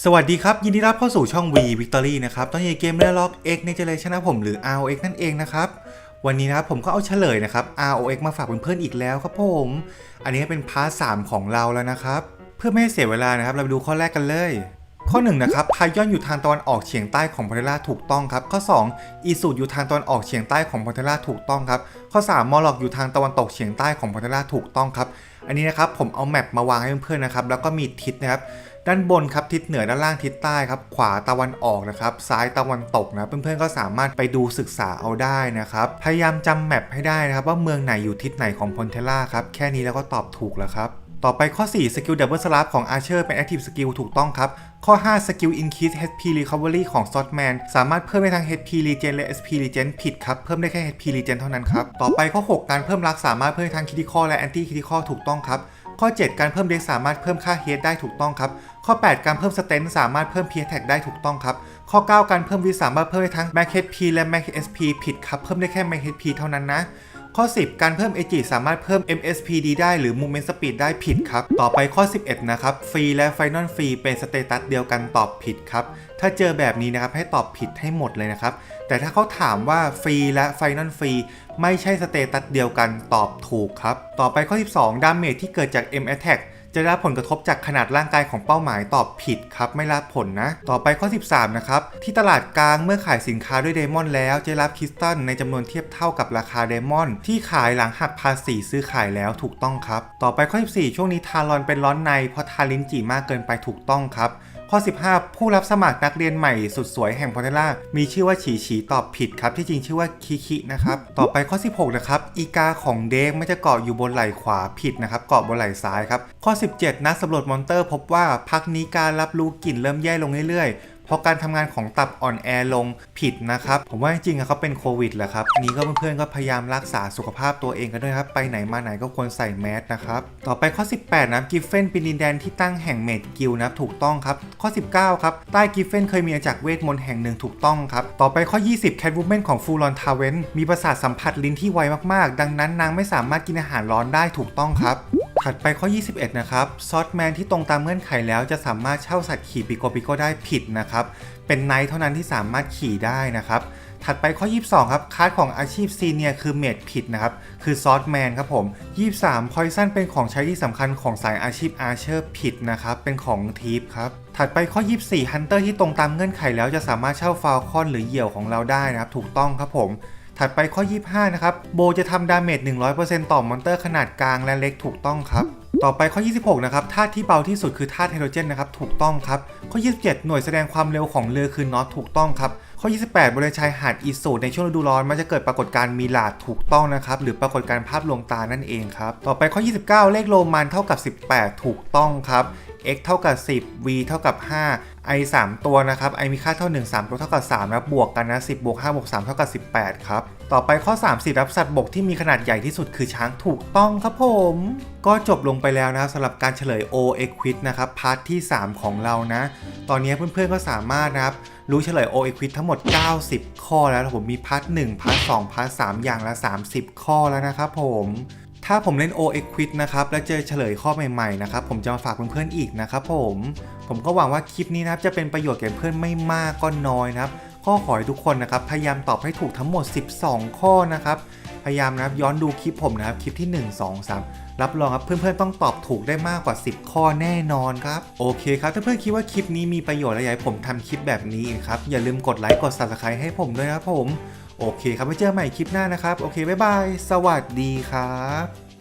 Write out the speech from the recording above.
สวัสดีครับ ยินดีรับเข้าสู่ช่อง V Victory นะครับตอนนี้เกมเรือล็อก X ในเจเลชันนะผมหรือ ROX นั่นเองนะครับ วันนี้นะครับผมก็เอาเฉลยนะครับ ROX มาฝากเพื่อนๆอีกแล้วครับผม อันนี้เป็นพาร์ท3ของเราแล้วนะครับ เพื่อไม่ให้เสียเวลานะครับ เราไปดูข้อแรกกันเลย ข้อ1นะครับพายอนอยู่ทางตะวันออกเฉียงใต้ของพอเทล่าถูกต้องครับ ข้อ 2 อีสูดอยู่ทางตะวันออกเฉียงใต้ของพอเทล่าถูกต้องครับ ข้อ 3 มอลล็อกอยู่ทางตะวันตกเฉียงใต้ของพอเทล่าถูกต้องครับ อันนี้นะครับผมเอาแมปมาวางให้เพื่อนๆนะครับ แล้วก็มีทิศนะครับ ด้านบนครับทิศเหนือด้านล่างทิศใต้ครับขวาตะวันออกนะครับซ้ายตะวันตกนะเพื่อนๆก็สามารถไปดูศึกษาเอาได้นะครับพยายามจำแมปให้ได้นะครับว่าเมืองไหนอยู่ทิศไหนของพอนเทล่าครับแค่นี้แล้วก็ตอบถูกแล้วครับต่อไปข้อ 4 สกิลดับเบิลสลับของอาร์เชอร์เป็น Active Skill ถูกต้องครับ ข้อ 5 สกิล Increase HP Recovery ของ s w o r d m a n สามารถเพิ่มได้ทั้ง HP Regen และ SP Regen ผิดครับ เพิ่มได้แค่ HP Regen เท่านั้นครับ ต่อไปข้อ 6 การเพิ่มรักสามารถเพิ่มได้ทั้ง Critical และ Anti Critical ถูกต้องครับ ข้อ 7 การเพิ่มเด็กสามารถเพิ่มค่าเฮดได้ถูกต้องครับ ข้อ 8 การเพิ่มสเตนสามารถเพิ่ม p ี t แท็กได้ถูกต้องครับ ข้อ 9 การเพิ่มวิสามารถเพิ่มได้ทั้ง mac hp และ mac sp ผิดครับ เพิ่มได้แค่ mac hp เท่านั้นนะ ข้อ 10 การเพิ่ม AG สามารถเพิ่ม MSPD ได้หรือ Movement Speed ได้ผิดครับ ต่อไปข้อ 11 นะครับฟรีและ Final Free เป็นสเตตัสเดียวกันตอบผิดครับ ถ้าเจอแบบนี้นะครับให้ตอบผิดให้หมดเลยนะครับ แต่ถ้าเขาถามว่าฟรีและ Final Free ไม่ใช่สเตตัสเดียวกันตอบถูกครับ ต่อไปข้อ 12 ดาเมจที่เกิดจาก M Attack จะได้รับผลกระทบจากขนาดร่างกายของเป้าหมายตอบผิดครับ ไม่รับผลนะ ต่อไปข้อ 13 นะครับ ที่ตลาดกลางเมื่อขายสินค้าด้วยเดมอนแล้วจะรับคริสตัลในจำนวนเทียบเท่ากับราคาเดมอน ที่ขายหลังหักภาษีซื้อขายแล้วถูกต้องครับ ต่อไปข้อ 14 ช่วงนี้ทารอนเป็นร้อนในเพราะทาลินจีมากเกินไปถูกต้องครับ ข้อ 15 ผู้รับสมัครนักเรียนใหม่สุดสวยแห่งพอเทล่ามีชื่อว่าฉีฉีตอบผิดครับที่จริงชื่อว่าคิคินะครับต่อไปข้อ 16 นะครับ อีกาของเดกไม่จะเกาะอยู่บนไหล่ขวาผิดนะครับเกาะบนไหล่ซ้ายครับข้อ 17 นักสำรวจมอนเตอร์ พบว่าพักนี้การรับรู้กลิ่นเริ่มแย่ลงเรื่อยๆ ราะการทำงานของตับอ่อนแอลงผิดนะครับ ผมว่าจริงๆเขาเป็นโควิดแหละครับนี้ก็เพื่อนๆก็พยายามรักษาสุขภาพตัวเองกันด้วยครับ ไปไหนมาไหนก็ควรใส่แมสนะครับ ต่อไปข้อ 18 นะกิฟเฟนเป็นดินแดนที่ตั้งแห่งเมดกิลนะถูกต้องครับ ข้อ 19 ครับ ใต้กิฟเฟนเคยมีอาณาจักรเวทมนต์แห่งหนึ่งถูกต้องครับ ต่อไปข้อ 20แคทวูแมนของฟูลอนทาเวนมีประสาทสัมผัสลิ้นที่ไวมากๆ ดังนั้นนางไม่สามารถกินอาหารร้อนได้ถูกต้องครับ ถัดไปข้อ 21 นะครับซอสแมนที่ตรงตามเงื่อนไขแล้วจะสามารถเช่าสัตว์ขี่ปิโกปิโกได้ผิดนะครับเป็นไนท์เท่านั้นที่สามารถขี่ได้นะครับถัดไปข้อ 22 ครับคาร์ดของอาชีพซีเนียคือเมดผิดนะครับ คือซอสแมนครับผม 23พอยซันเป็นของใช้ที่สำคัญของสายอาชีพอาเชอร์ผิดนะครับ เป็นของทีฟครับ ถัดไปข้อ 24ฮันเตอร์ที่ตรงตามเงื่อนไขแล้วจะสามารถเช่าฟาลคอนหรือเหยี่ยวของเราได้นะครับ ถูกต้องครับผม ถัดไปข้อ 25 นะครับ โบจะทำดาเมจ 100%ต่อมอนเตอร์ขนาดกลางและเล็กถูกต้องครับต่อไปข้อ 26 นะครับ ธาตุที่เบาที่สุดคือธาตุไฮโดรเจนนะครับ ถูกต้องครับ ข้อ 27 หน่วยแสดงความเร็วของเรือคือน็อตถูกต้องครับ ข้อ 28 บริเวณชายหาดอีสูในช่วงฤดูร้อนมันจะเกิดปรากฏการณ์มีลาดถูกต้องนะครับ หรือปรากฏการณ์ภาพลวงตานั่นเองครับ ต่อไปข้อ 29 เลขโรมันเท่ากับ 18 ถูกต้องครับ x เท่ากับ 10 v เท่ากับ 5 i 3 ตัวนะครับ i มีค่าเท่า 1 3 ตัวเท่ากับ3นะบวกกันนะ 10บวก5บวก3เท่ากับ 18 ครับ ต่อไปข้อ 30 รับสัตว์บกที่มีขนาดใหญ่ที่สุดคือช้างถูกต้องครับผม ก็จบลงไปแล้วนะครับสำหรับการเฉลย O e q u i z นะครับพาร์ทที่ 3 ของเรานะ ตอนนี้เพื่อนๆก็สามารถนะครับรู้เฉลย O e q u i z ทั้งหมดมด 90 ข้อแล้วผมมีพาร์ท1พาร์ท2พาร์ท3อย่างละ 30 ข้อแล้วนะครับผมถ้าผมเล่น o e q u i t นะครับ แล้วเจอเฉลยข้อใหม่ๆ นะครับ ผมจะมาฝากเพื่อนๆอีกนะครับผม ผมก็หวังว่าคลิปนี้นะครับ จะเป็นประโยชน์แก่เพื่อนไม่มากก็น้อยนะครับ ก็ขอให้ทุกคนนะครับ พยายามตอบให้ถูกทั้งหมด 12 ข้อนะครับ พยายามนะครับย้อนดูคลิปผมนะครับคลิปที่ 1 2 3 รับรองครับเพื่อนๆต้องตอบถูกได้มากกว่า 10 ข้อแน่นอนครับโอเคครับถ้าเพื่อนคิดว่าคลิปนี้มีประโยชน์และอยากให้ผมทำคลิปแบบนี้ครับอย่าลืมกดไลค์กด subscribe ให้ผมด้วยนะครับผมโอเคครับไว้เจอใหม่คลิปหน้านะครับโอเคบ๊ายบายสวัสดีครับ